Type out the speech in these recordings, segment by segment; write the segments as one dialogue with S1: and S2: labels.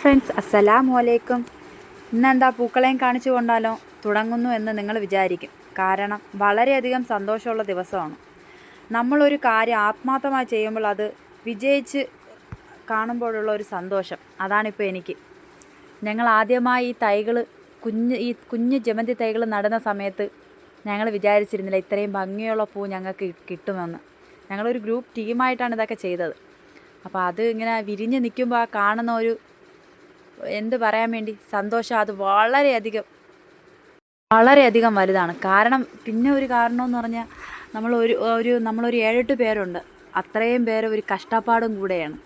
S1: Friends അസ്സലാമു അലൈക്കും ഇന്നെന്താ പൂക്കളെയും കാണിച്ചു കൊണ്ടാലോ? തുടങ്ങുന്നു എന്ന് നിങ്ങൾ വിചാരിക്കും. കാരണം വളരെയധികം സന്തോഷമുള്ള ദിവസമാണ്. നമ്മളൊരു കാര്യം ആത്മാർത്ഥമായി ചെയ്യുമ്പോൾ അത് വിജയിച്ച് കാണുമ്പോഴുള്ള ഒരു സന്തോഷം. അതാണിപ്പോൾ എനിക്ക്. ഞങ്ങൾ ആദ്യമായി ഈ തൈകൾ കുഞ്ഞ് ഈ കുഞ്ഞ് ജമന്തി തൈകൾ നടുന്ന സമയത്ത് ഞങ്ങൾ വിചാരിച്ചിരുന്നില്ല ഇത്രയും ഭംഗിയുള്ള പൂ ഞങ്ങൾക്ക് കിട്ടുമെന്ന്. ഞങ്ങളൊരു ഗ്രൂപ്പ് ടീമായിട്ടാണ് ഇതൊക്കെ ചെയ്തത്. അപ്പോൾ അത് ഇങ്ങനെ വിരിഞ്ഞ് നിൽക്കുമ്പോൾ ആ കാണുന്ന ഒരു എന്ത് പറയാൻ വേണ്ടി? സന്തോഷം അത് വളരെയധികം വളരെയധികം വലുതാണ്. കാരണം പിന്നെ ഒരു കാരണമെന്ന് പറഞ്ഞാൽ നമ്മൾ ഒരു ഒരു നമ്മളൊരു ഏഴെട്ട് പേരുണ്ട്. അത്രയും പേര് ഒരു കഷ്ടപ്പാടും കൂടെയാണ്.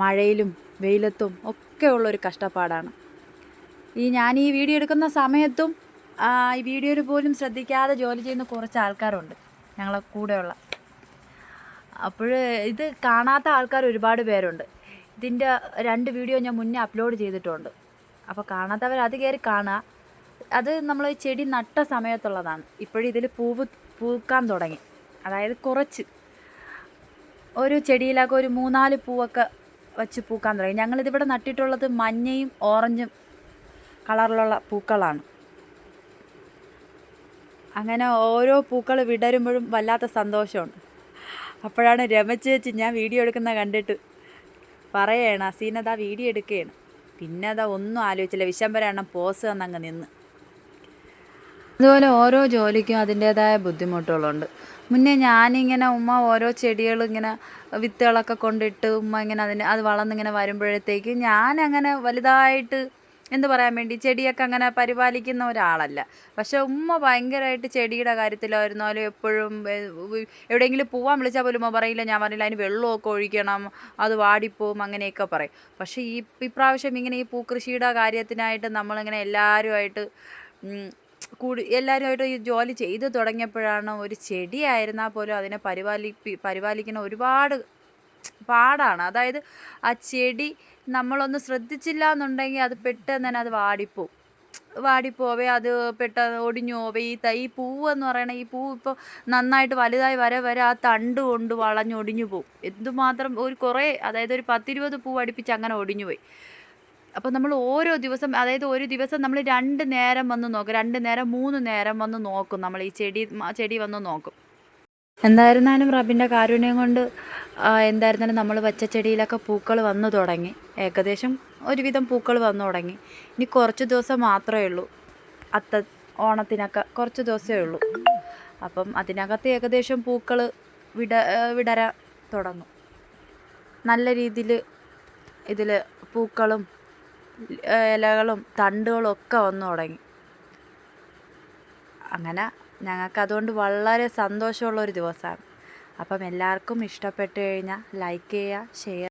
S1: മഴയിലും വെയിലത്തും ഒക്കെ ഉള്ളൊരു കഷ്ടപ്പാടാണ്. ഈ ഞാൻ ഈ വീഡിയോ എടുക്കുന്ന സമയത്തും ഈ വീഡിയോയിൽ പോലും ശ്രദ്ധിക്കാതെ ജോലി ചെയ്യുന്ന കുറച്ച് ആൾക്കാരുണ്ട് ഞങ്ങളെ കൂടെയുള്ള. അപ്പോൾ ഇത് കാണാത്ത ആൾക്കാർ ഒരുപാട് പേരുണ്ട്. ഇതിന്റെ രണ്ട് വീഡിയോ ഞാൻ മുന്നേ അപ്ലോഡ് ചെയ്തിട്ടുണ്ട്. അപ്പോൾ കാണാത്തവർ അത് കയറി കാണുക അത് നമ്മൾ ചെടി നട്ട സമയത്തുള്ളതാണ്. ഇപ്പോഴും ഇതിൽ പൂവ് പൂക്കാൻ തുടങ്ങി. അതായത് കുറച്ച്. ഒരു ചെടിയിലൊക്കെ ഒരു മൂന്നാൽ പൂവൊക്കെ വച്ച് പൂക്കാൻ തുടങ്ങി. ഞങ്ങളിതിവിടെ നട്ടിട്ടുള്ളത് മഞ്ഞയും ഓറഞ്ചും കളറിലുള്ള പൂക്കളാണ്. അങ്ങനെ ഓരോ പൂക്കൾ വിടരുമ്പോഴും വല്ലാത്ത സന്തോഷമുണ്ട്. അപ്പോഴാണ് രമ ചേച്ചി ഞാൻ വീഡിയോ എടുക്കുന്ന കണ്ടിട്ട് പറയാണ് അസീനതാ വീഡിയോ എടുക്കുകയാണ് പിന്നെ അതാ ഒന്നും ആലോചിച്ചില്ല വിശംബരെണ്ണം പോസ് തന്നങ്ങ് നിന്ന്. അതുപോലെ ഓരോ ജോലിക്കും അതിന്റേതായ ബുദ്ധിമുട്ടുകളുണ്ട്. മുന്നേ ഞാനിങ്ങനെ ഉമ്മ ഓരോ ചെടികൾ ഇങ്ങനെ വിത്തുകളൊക്കെ കൊണ്ടിട്ട് ഉമ്മ ഇങ്ങനെ അതിന് അത് വളർന്നിങ്ങനെ വരുമ്പോഴത്തേക്ക് ഞാനങ്ങനെ വലുതായിട്ട് എന്ത് പറയാൻ വേണ്ടി ചെടിയൊക്കെ അങ്ങനെ പരിപാലിക്കുന്ന ഒരാളല്ല. പക്ഷെ ഉമ്മ ഭയങ്കരമായിട്ട് ചെടിയുടെ കാര്യത്തിലായിരുന്നാലും എപ്പോഴും എവിടെയെങ്കിലും പോവാൻ വിളിച്ചാൽ പോലും ഉമ്മ പറയില്ല. ഞാൻ പറയില്ല അതിന് വെള്ളമൊക്കെ ഒഴിക്കണം അത് വാടിപ്പോവും അങ്ങനെയൊക്കെ പറയും. പക്ഷേ ഈ ഇപ്രാവശ്യം ഇങ്ങനെ ഈ പൂക്കൃഷിയുടെ കാര്യത്തിനായിട്ട് നമ്മളിങ്ങനെ എല്ലാവരുമായിട്ട് കൂടി എല്ലാവരുമായിട്ട് ഈ ജോലി ചെയ്ത് തുടങ്ങിയപ്പോഴാണ് ഒരു ചെടിയായിരുന്നാൽ പോലും അതിനെ പരിപാലിപ്പി പരിപാലിക്കുന്ന ഒരുപാട് പാടാണ്. അതായത് ആ ചെടി നമ്മളൊന്ന് ശ്രദ്ധിച്ചില്ല എന്നുണ്ടെങ്കിൽ അത് പെട്ടെന്ന് തന്നെ അത് വാടിപ്പോവും. വാടിപ്പോവേ അത് പെട്ടെന്ന് ഒടിഞ്ഞു പോവേ. ഈ തൈ പൂവ് എന്ന് പറയണ ഈ പൂവ് ഇപ്പോൾ നന്നായിട്ട് വലുതായി വരെ വരെ ആ തണ്ട് കൊണ്ട് വളഞ്ഞൊടിഞ്ഞു പോവും. എന്തുമാത്രം ഒരു കുറേ അതായത് ഒരു പത്തിരുപത് പൂവ് അടുപ്പിച്ച് അങ്ങനെ ഒടിഞ്ഞു പോയി. അപ്പോൾ നമ്മൾ ഓരോ ദിവസം അതായത് ഒരു ദിവസം നമ്മൾ രണ്ട് നേരം വന്ന് നോക്കും. രണ്ട് നേരം മൂന്ന് നേരം വന്ന് നോക്കും. നമ്മൾ ഈ ചെടി ചെടി വന്ന് നോക്കും. എന്തായിരുന്നാലും റബിന്റെ കാരുണ്യം കൊണ്ട് എന്തായിരുന്നാലും നമ്മൾ വച്ച ചെടിയിലൊക്കെ പൂക്കൾ വന്നു തുടങ്ങി. ഏകദേശം ഒരുവിധം പൂക്കൾ വന്നു തുടങ്ങി. ഇനി കുറച്ച് ദിവസം മാത്രമേ ഉള്ളൂ. അത്ത ഓണത്തിനൊക്കെ കുറച്ച് ദിവസമേ ഉള്ളൂ. അപ്പം അതിനകത്ത് ഏകദേശം പൂക്കൾ വിട വിടര തുടങ്ങും. നല്ല രീതിയിൽ ഇതിൽ പൂക്കളും ഇലകളും തണ്ടുകളും ഒക്കെ വന്നു തുടങ്ങി. അങ്ങനെ ഞങ്ങൾക്ക് അതുകൊണ്ട് വളരെ സന്തോഷമുള്ളൊരു ദിവസമാണ്. അപ്പം എല്ലാവർക്കും ഇഷ്ടപ്പെട്ട് കഴിഞ്ഞാൽ ലൈക്ക് ചെയ്യുക ഷെയർ